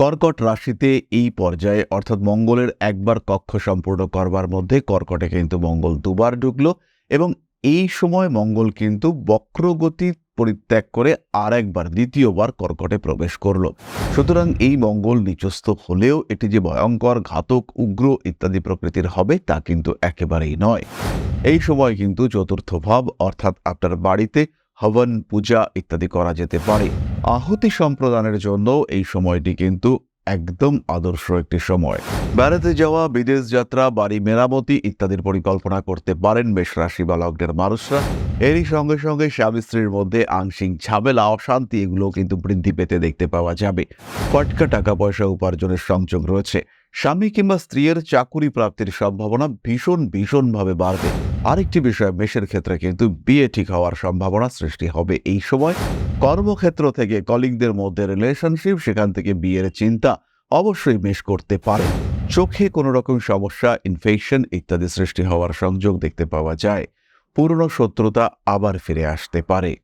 কর্কট রাশিতে এই পর্যায়ে, অর্থাৎ মঙ্গলের একবার কক্ষ সম্পূর্ণ করবার মধ্যে কর্কটে কিন্তু মঙ্গল দুবার ঢুকলো এবং এই সময় মঙ্গল কিন্তু বক্রগতি পরিত্যাগ করে আর একবার দ্বিতীয়বার কর্কটে প্রবেশ করল। সুতরাং এই মঙ্গল নিচস্থ হলেও এটি যে ভয়ঙ্কর ঘাতক, উগ্র ইত্যাদি প্রকৃতির হবে তা কিন্তু একেবারেই নয়। এই সময় কিন্তু চতুর্থ ভাব, অর্থাৎ আপনার বাড়িতে হবন, পূজা ইত্যাদি করা যেতে পারে। আহুতি সম্প্রদানের জন্য এই সময়টি কিন্তু একদম আদর্শ একটি সময়। বেড়াতে যাওয়া, বিদেশ যাত্রা, বাড়ি মেরামতি ইত্যাদির পরিকল্পনা করতে পারেন মেষ রাশি বা লগ্নের মানুষরা। এরই সঙ্গে সঙ্গে স্বামী স্ত্রীর মধ্যে আংশিক ঝামেলা, অশান্তি এগুলো কিন্তু বৃদ্ধি পেতে দেখতে পাওয়া যাবে। ফটকা টাকা পয়সা উপার্জনের সংযোগ রয়েছে। স্বামী কিংবা স্ত্রীর চাকুরি প্রাপ্তির সম্ভাবনা ভীষণ, ভীষণভাবে বাড়বে। আরেকটি বিষয় মেষের ক্ষেত্রে কিন্তু বিয়ে ঠিক হওয়ার সম্ভাবনা সৃষ্টি হবে। এই সময় কর্মক্ষেত্র থেকে কলিগদের মধ্যে রিলেশনশিপ সেখান থেকে বিয়ের চিন্তা অবশ্যই মেষ করতে পারে। চোখে কোনো রকম সমস্যা ইনফেকশন ইত্যাদি সৃষ্টি হওয়ার সংযোগ দেখতে পাওয়া যায়। পুরনো শত্রুতা আবার ফিরে আসতে পারে।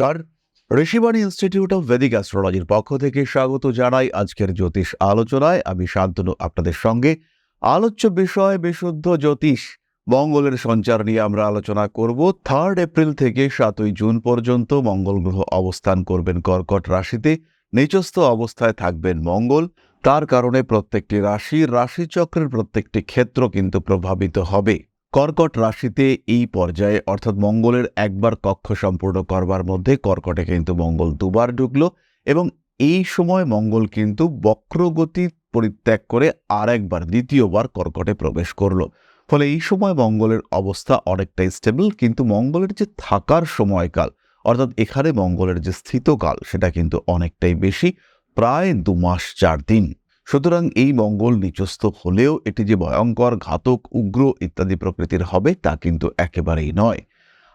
নমস্কার। ঋষিবাণী ইনস্টিটিউট অফ ভেদিক অ্যাস্ট্রোলজির পক্ষ থেকে স্বাগত জানাই আজকের জ্যোতিষ আলোচনায়। আমি শান্তনু, আপনাদের সঙ্গে। আলোচ্য বিষয়, বিশুদ্ধ জ্যোতিষ। মঙ্গলের সঞ্চার নিয়ে আমরা আলোচনা করব। থার্ড এপ্রিল থেকে সাতই জুন পর্যন্ত মঙ্গল গ্রহ অবস্থান করবেন কর্কট রাশিতে। নিচস্থ অবস্থায় থাকবেন মঙ্গল। তার কারণে প্রত্যেকটি রাশি, রাশিচক্রের প্রত্যেকটি ক্ষেত্র কিন্তু প্রভাবিত হবে। কর্কট রাশিতে এই পর্যায়ে, অর্থাৎ মঙ্গলের একবার কক্ষ সম্পূর্ণ করবার মধ্যে কর্কটে কিন্তু মঙ্গল দুবার ঢুকলো এবং এই সময় মঙ্গল কিন্তু বক্রগতি পরিত্যাগ করে আর একবার দ্বিতীয়বার কর্কটে প্রবেশ করল। ফলে এই সময় মঙ্গলের অবস্থা অনেকটাই স্টেবল কিন্তু মঙ্গলের যে থাকার সময়কাল, অর্থাৎ এখানে মঙ্গলের যে স্থিতকাল, সেটা কিন্তু অনেকটাই বেশি, প্রায় দু মাস চার দিন। সুতরাং এই মঙ্গল নিচস্থ হলেও এটি যে ভয়ঙ্কর ঘাতক, উগ্র ইত্যাদি প্রকৃতির হবে, তা কিন্তু একেবারেই নয়।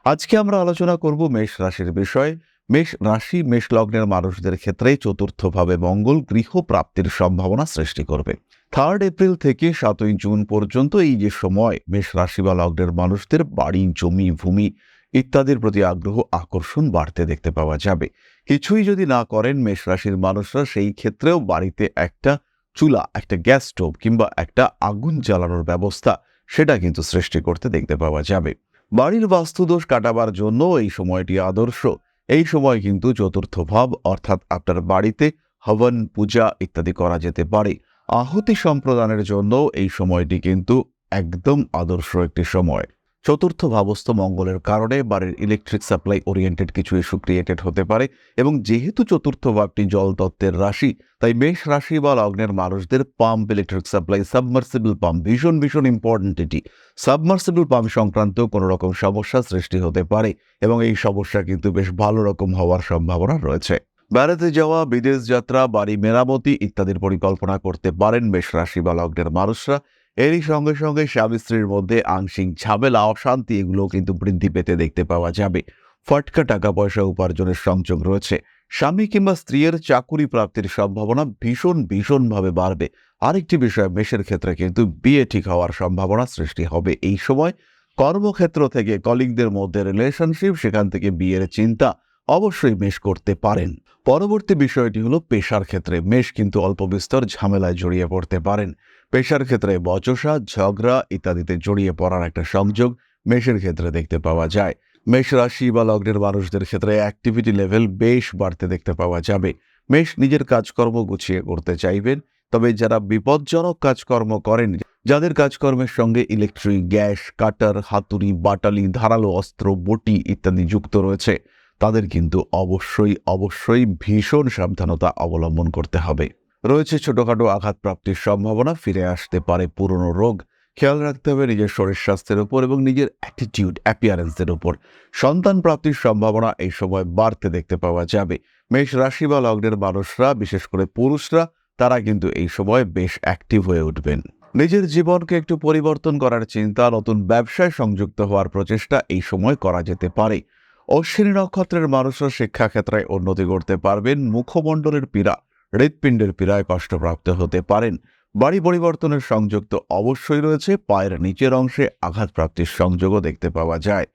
আজকে আমরা আলোচনা করব মেষ রাশির বিষয়। মেষ রাশি, মেষ লগ্নের মানুষদের ক্ষেত্রে চতুর্থভাবে মঙ্গল গৃহ প্রাপ্তির সম্ভাবনা সৃষ্টি করবে। থার্ড এপ্রিল থেকে সাতই জুন পর্যন্ত এই যে সময়, মেষ রাশি বা লগ্নের মানুষদের বাড়ি, জমি, ভূমি ইত্যাদির প্রতি আগ্রহ, আকর্ষণ বাড়তে দেখতে পাওয়া যাবে। কিছুই যদি না করেন মেষ রাশির মানুষরা, সেই ক্ষেত্রেও বাড়িতে একটা চুলা, একটা গ্যাস স্টোভ কিংবা একটা আগুন জ্বালানোর ব্যবস্থা, সেটা কিন্তু সৃষ্টি করতে দেখতে পাওয়া যাবে। বাড়ির বাস্তুদোষ কাটাবার জন্য এই সময়টি আদর্শ। এই সময় কিন্তু চতুর্থ ভাব, অর্থাৎ আপনার বাড়িতে হবন, পূজা ইত্যাদি করা যেতে পারে। আহতি সম্প্রদানের জন্য এই সময়টি কিন্তু একদম আদর্শ একটি সময়। চতুর্থ ভাবস্থ মঙ্গলের কারণে বাড়ির ইলেকট্রিক সাপ্লাই ওরিয়েন্টেড কিছু ইস্যু ক্রিয়েটেড হতে পারে এবং যেহেতু চতুর্থ ভাবটি জল তত্ত্বের রাশি, তাই মেষ রাশি বা লগ্নের মানুষদের pump electric supply submersible pump ভীষণ ভীষণ ইম্পর্টেন্ট এটি। সাবমার্সিবল পাম্প সংক্রান্ত কোনো রকম সমস্যা সৃষ্টি হতে পারে এবং এই সমস্যা কিন্তু বেশ ভালো রকম হওয়ার সম্ভাবনা রয়েছে। বেড়াতে যাওয়া, বিদেশ যাত্রা, বাড়ি মেরামতি ইত্যাদির পরিকল্পনা করতে পারেন মেষ রাশি বা লগ্নের মানুষরা। এরই সঙ্গে সঙ্গে স্বামী স্ত্রীর মধ্যে আংশিক ঝামেলা, অশান্তি এগুলো কিন্তু বৃদ্ধি পেতে দেখতে পাওয়া যাবে। ফটকা টাকা পয়সা উপার্জনের সংযোগ রয়েছে। স্বামী কিংবা স্ত্রীর চাকুরি প্রাপ্তির সম্ভাবনা ভীষণ, ভীষণভাবে বাড়বে। আরেকটি বিষয় মেষের ক্ষেত্রে কিন্তু বিয়ে ঠিক হওয়ার সম্ভাবনা সৃষ্টি হবে। এই সময় কর্মক্ষেত্র থেকে কলিগদের মধ্যে রিলেশনশিপ সেখান থেকে বিয়ের চিন্তা অবশ্যই মেষ করতে পারেন। পরবর্তী বিষয়টি হলো পেশার ক্ষেত্রে। মেষ কিন্তু অল্প বিস্তর ঝামেলায় জড়িয়ে পড়তে পারেন। পেশার ক্ষেত্রে বচসা, ঝগড়া ইত্যাদিতে জড়িয়ে পড়ার একটা সংযোগ মেষের ক্ষেত্রে দেখতে পাওয়া যায়। মেষ রাশি বা লগ্নের মানুষদের ক্ষেত্রে অ্যাক্টিভিটি লেভেল বেশ বাড়তে দেখতে পাওয়া যাবে। মেষ নিজের কাজকর্ম গুছিয়ে করতে চাইবেন, তবে যারা বিপজ্জনক কাজকর্ম করেন, যাদের কাজকর্মের সঙ্গে ইলেকট্রিক গ্যাস, কাটার, হাতুড়ি, বাটালি, ধারালো অস্ত্র, বটি ইত্যাদি যুক্ত রয়েছে, তাদের কিন্তু অবশ্যই অবশ্যই ভীষণ সাবধানতা অবলম্বন করতে হবে। রয়েছে ছোটখাটো আঘাতপ্রাপ্তির সম্ভাবনা, ফিরে আসতে পারে পুরনো রোগ। খেয়াল রাখতে হবে নিজের শরীর স্বাস্থ্যের উপর এবং নিজের অ্যাটিটিউড অ্যাপিয়ারেন্সের উপর। সন্তান প্রাপ্তির সম্ভাবনা এই সময় বাড়তে দেখতে পাওয়া যাবে। মেষ রাশি বা লগ্নের মানুষরা, বিশেষ করে পুরুষরা, তারা কিন্তু এই সময় বেশ অ্যাক্টিভ হয়ে উঠবেন। নিজের জীবনকে একটু পরিবর্তন করার চিন্তা, নতুন ব্যবসায় সংযুক্ত হওয়ার প্রচেষ্টা এই সময় করা যেতে পারে। অশ্বিনী নক্ষত্রের মানুষরা শিক্ষাক্ষেত্রে উন্নতি করতে পারবেন। মুখমণ্ডলের পীড়া হৃৎপিণ্ডের পীড়ায় কষ্টপ্রাপ্ত হতে পারেন। বাড়ি পরিবর্তনের সংযুক্ত অবশ্যই রয়েছে, পায়ের নিচের অংশে আঘাতপ্রাপ্তির সংযোগও দেখতে পাওয়া যায়।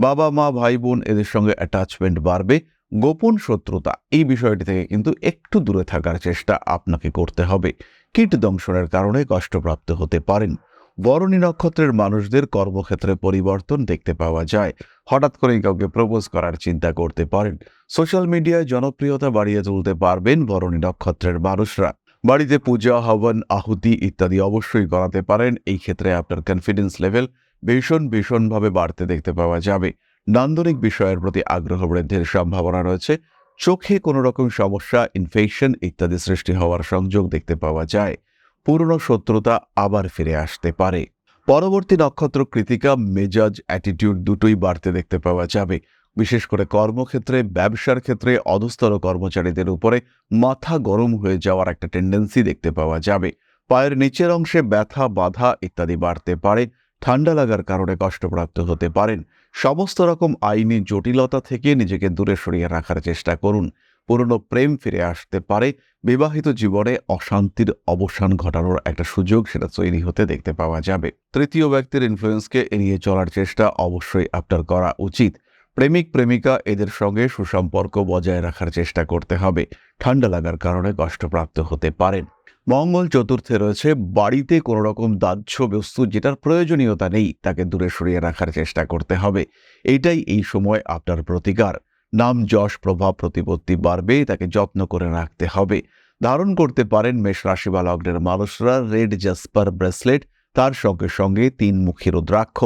বাবা, মা, ভাই, বোন এদের সঙ্গে অ্যাটাচমেন্ট বাড়বে। গোপন শত্রুতা, এই বিষয়টি থেকে কিন্তু একটু দূরে থাকার চেষ্টা আপনাকে করতে হবে। কীট দংশনের কারণে কষ্টপ্রাপ্ত হতে পারেন। বরণী নক্ষত্রের মানুষদের কর্মক্ষেত্রে পরিবর্তন দেখতে পাওয়া যায়। হঠাৎ করেই কাউকে প্রপোজ করার চিন্তা করতে পারেন। সোশ্যাল মিডিয়ায় জনপ্রিয়তা বাড়িয়ে তুলতে পারবেন বরণী নক্ষত্রের মানুষরা। বাড়িতে পূজা, হবন, আহুতি ইত্যাদি অবশ্যই করাতে পারেন। এই ক্ষেত্রে আপনার কনফিডেন্স লেভেল ভীষণ, ভীষণভাবে বাড়তে দেখতে পাওয়া যাবে। নান্দনিক বিষয়ের প্রতি আগ্রহ বৃদ্ধির সম্ভাবনা রয়েছে। চোখে কোনো রকম সমস্যা ইনফেকশন ইত্যাদি সৃষ্টি হওয়ার সংযোগ দেখতে পাওয়া যায়। পুরনো শত্রুতা আবার ফিরে আসতে পারে। পরবর্তী নক্ষত্র কৃতিকা, মেজাজ অ্যাটিটিউড দুটোই বাড়তে দেখতে পাওয়া যাবে। বিশেষ করে কর্মক্ষেত্রে, ব্যবসার ক্ষেত্রে অধস্তর কর্মচারীদের উপরে মাথা গরম হয়ে যাওয়ার একটা টেন্ডেন্সি দেখতে পাওয়া যাবে। পায়ের নিচের অংশে ব্যথা, বাধা ইত্যাদি বাড়তে পারে, ঠান্ডা লাগার কারণে কষ্টপ্রাপ্ত হতে পারেন। সমস্ত রকম আইনি জটিলতা থেকে নিজেকে দূরে সরিয়ে রাখার চেষ্টা করুন। পুরনো প্রেম ফিরে আসতে পারে, বিবাহিত জীবনে অশান্তির অবসান ঘটানোর একটা সুযোগ সেটা তৈরি হতে দেখতে পাওয়া যাবে। তৃতীয় ব্যক্তির ইনফ্লুয়েন্সকে এড়িয়ে চলার চেষ্টা অবশ্যই আপনার করা উচিত। প্রেমিক প্রেমিকা এদের সঙ্গে সুসম্পর্ক বজায় রাখার চেষ্টা করতে হবে। ঠান্ডা লাগার কারণে কষ্টপ্রাপ্ত হতে পারেন। মঙ্গল চতুর্থে রয়েছে বাড়িতে কোনো রকম দাহ্য বস্তু যেটার প্রয়োজনীয়তা নেই, তাকে দূরে সরিয়ে রাখার চেষ্টা করতে হবে। এটাই এই সময় আপনার প্রতিকার। নাম যশ, প্রভাব, প্রতিপত্তি বাড়বে, তাকে যত্ন করে রাখতে হবে। ধারণ করতে পারেন মেষ রাশি বা লগ্নের মানুষরা, রেড জাসপার ব্রেসলেট, তার সঙ্গে সঙ্গে তিন মুখী রুদ্রাক্ষ।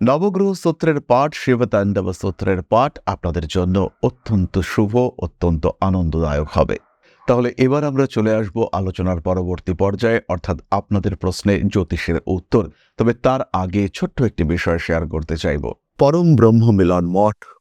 নবগ্রহ সূত্রের পাঠ শিবতাণ্ডব সূত্রের পাঠ আপনাদের জন্য অত্যন্ত শুভ, অত্যন্ত আনন্দদায়ক হবে। তাহলে এবার আমরা চলে আসব আলোচনার পরবর্তী পর্যায়ে, অর্থাৎ আপনাদের প্রশ্নে জ্যোতিষের উত্তর। তবে তার আগে ছোট্ট একটি বিষয় শেয়ার করতে চাইব। পরম ব্রহ্ম মিলন মঠ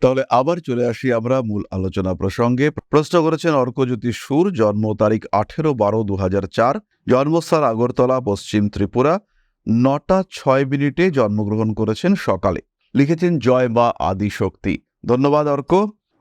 তাহলে আবার চলে আসি আমরা মূল আলোচনা প্রসঙ্গে। প্রশ্ন করেছেন, অর্কজ্যোতি সুর, জন্ম তারিখ আঠেরো বারো দু চার, জন্মস্থান আগরতলা, পশ্চিম ত্রিপুরা। নটা ছয় মিনিটে জন্মগ্রহণ করেছেন সকালে। লিখেছেন, জয় বা আদি শক্তি ধন্যবাদ, অর্ক।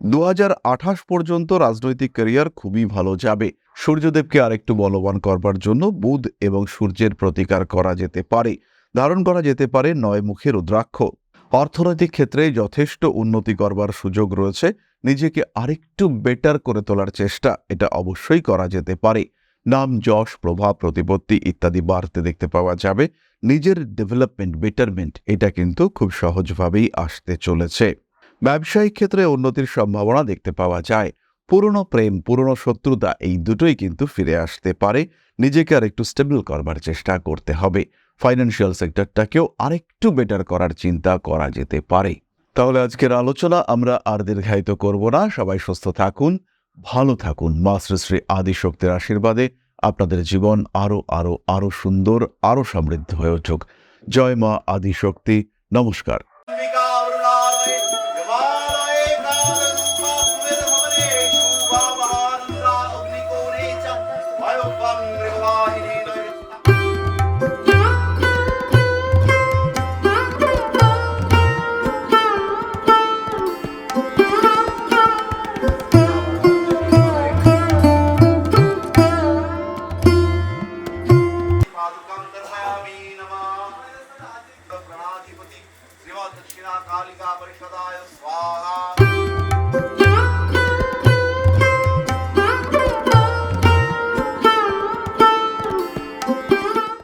দুহাজার আঠাশ পর্যন্ত রাজনৈতিক ক্যারিয়ার খুবই ভালো যাবে। সূর্যদেবকে আরেকটু বলবান করবার জন্য বুধ এবং সূর্যের প্রতিকার করা যেতে পারে। ধারণ করা যেতে পারে নয় মুখে রুদ্রাক্ষ। অর্থনৈতিক ক্ষেত্রে যথেষ্ট উন্নতি করবার সুযোগ রয়েছে। নিজেকে আরেকটু বেটার করে তোলার চেষ্টা এটা অবশ্যই করা যেতে পারে। নাম, যশ, প্রভাব, প্রতিপত্তি ইত্যাদি বাড়তে দেখতে পাওয়া যাবে। নিজের ডেভেলপমেন্ট বেটারমেন্ট এটা কিন্তু খুব সহজভাবেই আসতে চলেছে। ব্যবসায়িক ক্ষেত্রে উন্নতির সম্ভাবনা দেখতে পাওয়া যায়। পুরনো প্রেম, পুরনো শত্রুতা এই দুটোই কিন্তু ফিরে আসতে পারে। নিজেকে আর একটু স্টেবল করবার চেষ্টা করতে হবে। ফাইন্যান্সিয়াল সেক্টরটাকেও আরেকটু বেটার করার চিন্তা করা যেতে পারে। তাহলে আজকের আলোচনা আমরা আর দীর্ঘায়িত করব না। সবাই সুস্থ থাকুন, ভালো থাকুন। মা শ্রী আদিশক্তির আশীর্বাদে আপনাদের জীবন আরও আরও আরও সুন্দর আরও সমৃদ্ধ হয়ে উঠুক। জয় মা আদিশক্তি। নমস্কার।